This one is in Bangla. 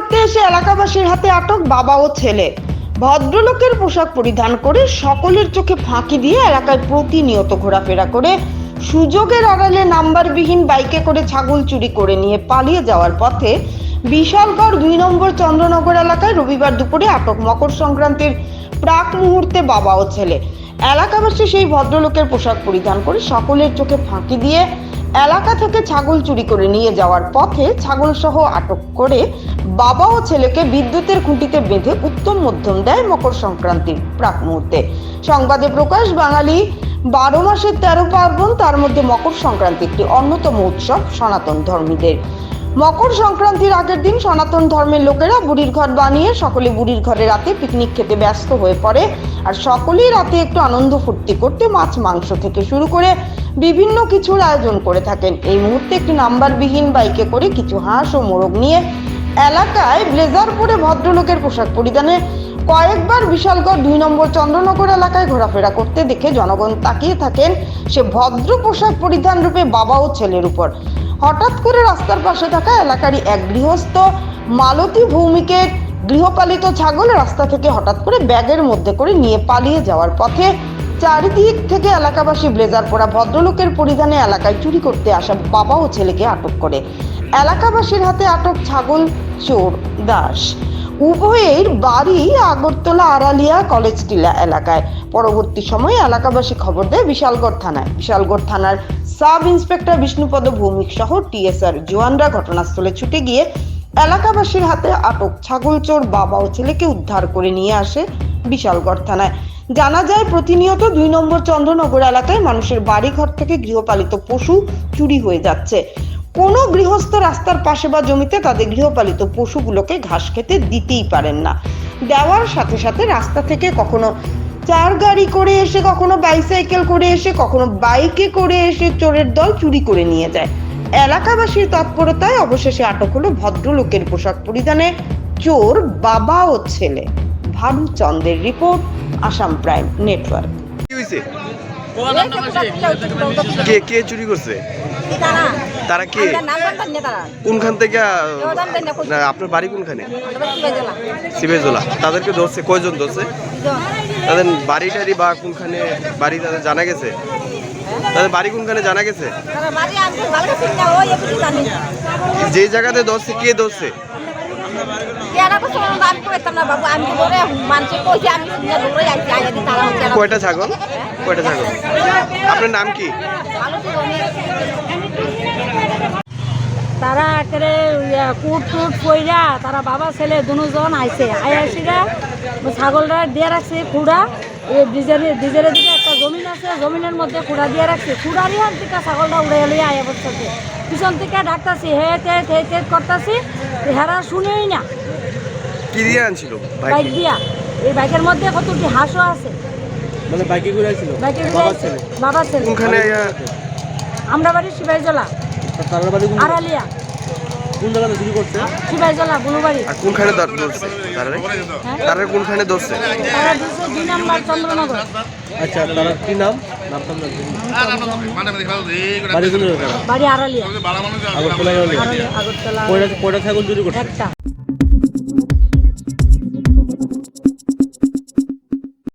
করতে এসে এলাকাবাসীর হাতে আটক বাবা ও ছেলে। ভদ্রলোকের পোশাক পরিধান করে সকলের চোখে ফাঁকি দিয়ে এলাকায় প্রতিনিয়ত ঘোরাফেরা করে সুযোগের আড়ালে নাম্বারবিহীন বাইকে করে ছাগল চুরি করে নিয়ে পালিয়ে যাওয়ার পথে বিশালগড় দুই নম্বর চন্দ্রনগর এলাকায় রবিবার দুপুরে আটক মকর সংক্রান্তির প্রাক মুহূর্তে বাবা ও ছেলে। এলাকাবাসী সেই ভদ্রলোকের পোশাক পরিধান করে সকলের চোখে ফাঁকি দিয়ে এলাকা থেকে ছাগল চুরি করে নিয়ে যাওয়ার পথে ছাগল সহ আটক করে বাবা ও ছেলেকে বিদ্যুতের খুঁটিতে বেঁধে উত্তম মধ্যম দেয় মকর সংক্রান্তির প্রাক মুহূর্তে। সংবাদে প্রকাশ, বাঙালি বারো মাসের তেরো পার্বণ, তার মধ্যে মকর সংক্রান্তি একটি অন্যতম উৎসব সনাতন ধর্মীদের। মকর সংক্রান্তির আগের দিন সনাতন ধর্মের লোকেরা বুড়ির ঘর বানিয়ে সকলে বুড়ির ঘরে রাতে পিকনিক খেতে ব্যস্ত হয়ে পড়ে। আর সকলেই রাতে একটু আনন্দ ফুর্তি করতে মাছ, মাংস থেকে শুরু করে বিভিন্ন কিছুর আয়োজন করে থাকেন। এই মুহূর্তে একটি নাম্বারবিহীন বাইকে করে কিছু হাঁস ও মোরগ নিয়ে এলাকায় ব্লেজার পরে ভদ্রলোকের পোশাক পরিধানে কয়েকবার বিশালগড় দুই নম্বর চন্দ্রনগর এলাকায় ঘোরাফেরা করতে দেখে জনগণ তাকিয়ে থাকেন সে ভদ্র পোশাক পরিধান রূপে বাবা ও ছেলের উপর। হঠাৎ করে রাস্তার পাশে থাকা এলাকারই এক গৃহস্থ মালতী ভৌমিকের গৃহপালিত ছাগল রাস্তা থেকে হঠাৎ করে ব্যাগের মধ্যে করে নিয়ে পালিয়ে যাওয়ার পথে চারিদিক থেকে এলাকাবাসী ব্লেজার পরা ভদ্রলোকের পরিধানে এলাকায় চুরি করতে আসা বাবা ও ছেলেকে আটক করে। এলাকাবাসীর হাতে আটক ছাগল চোর দাস। উভয়ের বাড়ি আগরতলা আড়ালিয়া কলেজ টিলা এলাকায়। পরবর্তী সময়ে এলাকাবাসী খবর দেয় বিশালগড় থানায়। বিশালগড় থানার সাব ইন্সপেক্টর বিষ্ণুপদ ভৌমিক সহ টিএসআর জওয়ানরা ঘটনাস্থলে ছুটে গিয়ে এলাকাবাসীর হাতে আটক ছাগল চোর বাবা ও ছেলেকে উদ্ধার করে নিয়ে আসে বিশালগড় থানায়। জানা যায়, প্রতিনিয়ত দুই নম্বর চন্দ্রনগর এলাকায় মানুষের বাড়িঘর থেকে গৃহপালিত পশু চুরি হয়ে যাচ্ছে। কোনো গৃহস্থ রাস্তার পাশে বা জমিতে তাদের গৃহপালিত পশুগুলোকে ঘাস খেতে দিতেই পারেন না। দেওয়ার সাথে সাথে রাস্তা থেকে কখনো চার গাড়ি করে এসে, কখনো বাইসাইকেল করে এসে, কখনো বাইকে করে এসে চোরের দল চুরি করে নিয়ে যায়। এলাকাবাসীর তৎপরতায় অবশেষে আটক হলো ভদ্রলোকের পোশাক পরিধানে চোর বাবা ও ছেলে। ভানু চন্দের রিপোর্ট, আসাম প্রাইম নেটওয়ার্ক। কি কে কে চুরি করছে? তারা তারা কে? কোনখান থেকে আপনার বাড়ি কোনখানে? সিবেজোলা তাদেরকে ধরছে কয়জন ধরছে? তাদের বাড়ি টাড়ি বা কোনখানে বাড়ি তাদের জানা গেছে? তাদের বাড়ি কোনখানে জানা গেছে? তারা বাড়ি আমি তো ভালো করে চিনি না ওই একটু জানি যে জায়গাতে ধরছে কে ধরছে? কয়টা ছাগল? কয়টা ছাগল আপনার নাম কি? তারা একেবারে কুট টুট পইরা তারা বাবা ছেলে দুজন আইছে। আইসিরা ছাগলটা দিয়ে রাখছে খুঁড়া। ডিজের ডিজের দিকে একটা জমিন আছে জমিনের মধ্যে খুঁড়া দিয়ে রাখছে। খুঁড়ারই হান থেকে ছাগলটা উড়ে এলে আয়া বসতেছে পিছন থেকে ডাকতাছি হে তে হে তেত করতাছি। হেরা শুনেই না। কি দিয়ে আনছিল? বাইক দিয়া। এই বাইকের মধ্যে কতটি হাঁসও আছে। মানে বাইকে করে আসছিল? বাইকের বাবার ছেলে? বাবার ছেলে। কোনখানে আমরা বাড়ি শিবাইজলা তার বাড়ি কোন আড়ালিয়া। কোন জায়গাতে চুরি করছে? শিবাইজলা আর কোনখানে ধর- ধরছে? তারা তারা কোনখানে ধরছে? তারা দুই নাম্বার চন্দ্রনগর। আচ্ছা তার কি নাম? বাড়ি আড়ালিয়া। আগরতলা। আগরতলা। কয়টা কয়টা ছাগল চুরি করছে? একটা।